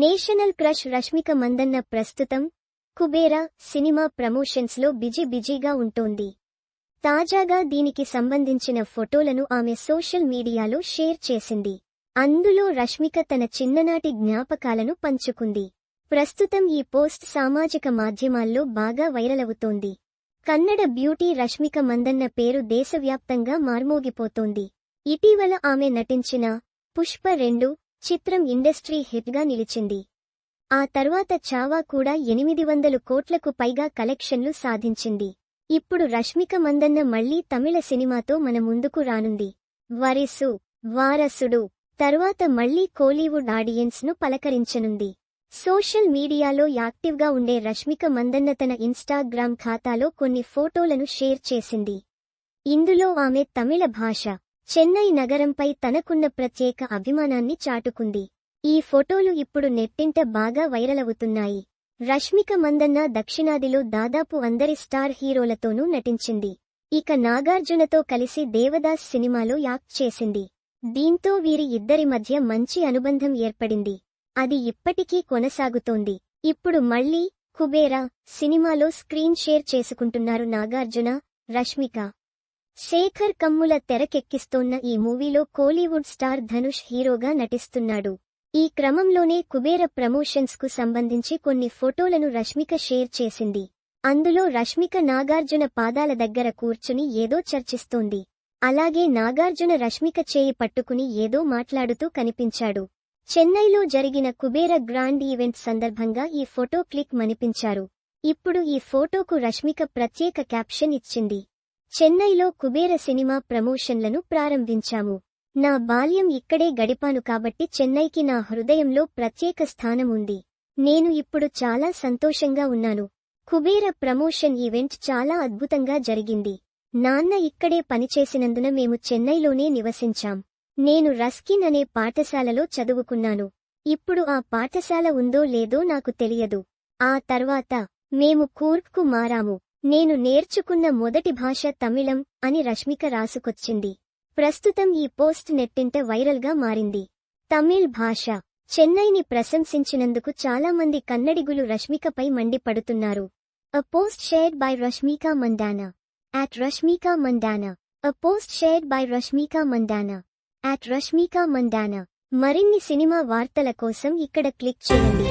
National crush Rashmika Mandanna ప్రస్తుతం Kubera cinema ప్రమోషన్స్లో busy బిజీగా ఉంటోంది. తాజాగా దీనికి సంబంధించిన ఫోటోలను ఆమె సోషల్ మీడియాలో షేర్ చేసింది. అందులో రష్మిక తన చిన్ననాటి జ్ఞాపకాలను పంచుకుంది. ప్రస్తుతం ఈ పోస్ట్ సామాజిక మాధ్యమాల్లో బాగా వైరల్ అవుతోంది. కన్నడ బ్యూటీ రష్మిక మందన్న పేరు దేశవ్యాప్తంగా మార్మోగిపోతోంది. ఇటీవల ఆమె నటించిన పుష్ప రెండు చిత్రం ఇండస్ట్రీ హిట్గా నిలిచింది. ఆ తర్వాత చావా కూడా ఎనిమిది వందలు కోట్లకు పైగా కలెక్షన్లు సాధించింది. ఇప్పుడు రష్మిక మందన్న మళ్ళీ తమిళ సినిమాతో మన ముందుకు రానుంది. వరిసు వారసుడు తరువాత మళ్ళీ కోలీవుడ్ ఆడియన్స్ను పలకరించనుంది. సోషల్ మీడియాలో యాక్టివ్గా ఉండే రష్మిక మందన్న తన ఇన్స్టాగ్రామ్ ఖాతాలో కొన్ని ఫోటోలను షేర్ చేసింది. ఇందులో ఆమె తమిళ భాష చెన్నై నగరంపై తనకున్న ప్రత్యేక అభిమానాన్ని చాటుకుంది. ఈ ఫోటోలు ఇప్పుడు నెట్టింట బాగా వైరల్ అవుతున్నాయి రష్మిక మందన్న దక్షిణాదిలో దాదాపు అందరి స్టార్ హీరోలతోనూ నటించింది. ఇక నాగార్జునతో కలిసి దేవదాస్ సినిమాలో యాక్ట్ చేసింది. దీంతో వీరి ఇద్దరి మధ్య మంచి అనుబంధం ఏర్పడింది. అది ఇప్పటికీ కొనసాగుతోంది. ఇప్పుడు మళ్ళీ కుబేరా సినిమాలో స్క్రీన్ షేర్ చేసుకుంటున్నారు నాగార్జున రష్మిక. శేఖర్ కమ్ముల తెరకెక్కిస్తోన్న ఈ మూవీలో కోలీవుడ్ స్టార్ ధనుష్ హీరోగా నటిస్తున్నాడు. ఈ క్రమంలోనే కుబేర ప్రమోషన్స్కు సంబంధించి కొన్ని ఫోటోలను రష్మిక షేర్ చేసింది. అందులో రష్మిక నాగార్జున పాదాల దగ్గర కూర్చుని ఏదో చర్చిస్తోంది. అలాగే నాగార్జున రష్మిక చేయి పట్టుకుని ఏదో మాట్లాడుతూ కనిపించాడు. చెన్నైలో జరిగిన కుబేర గ్రాండ్ ఈవెంట్ సందర్భంగా ఈ ఫోటో క్లిక్ మనిపించారు. ఇప్పుడు ఈ ఫోటోకు రష్మిక ప్రత్యేక క్యాప్షన్ ఇచ్చింది. చెన్నైలో కుబేర సినిమా ప్రమోషన్లను ప్రారంభించాము. నా బాల్యం ఇక్కడే గడిపాను కాబట్టి చెన్నైకి నా హృదయంలో ప్రత్యేక స్థానం ఉంది నేను ఇప్పుడు చాలా సంతోషంగా ఉన్నాను. కుబేర ప్రమోషన్ ఈవెంట్ చాలా అద్భుతంగా జరిగింది. నాన్న ఇక్కడే పనిచేసినందున మేము చెన్నైలోనే నివసించాం. నేను రస్కిన్ అనే పాఠశాలలో చదువుకున్నాను. ఇప్పుడు ఆ పాఠశాల ఉందో లేదో నాకు తెలియదు. ఆ తర్వాత మేము కూర్గ్కు మారాము. నేను నేర్చుకున్న మొదటి భాష తమిళం అని రష్మిక రాసుకొచ్చింది. ప్రస్తుతం ఈ పోస్ట్ నెట్టింట వైరల్గా మారింది. తమిళ్ భాష. చెన్నైని ప్రశంసించినందుకు చాలామంది కన్నడిగులు రష్మికపై మండిపడుతున్నారు. A post shared by Rashmika Mandanna at Rashmika Mandanna a post shared by Rashmika Mandanna at Rashmika Mandanna మరిన్ని సినిమా వార్తల కోసం ఇక్కడ క్లిక్ చేయండి.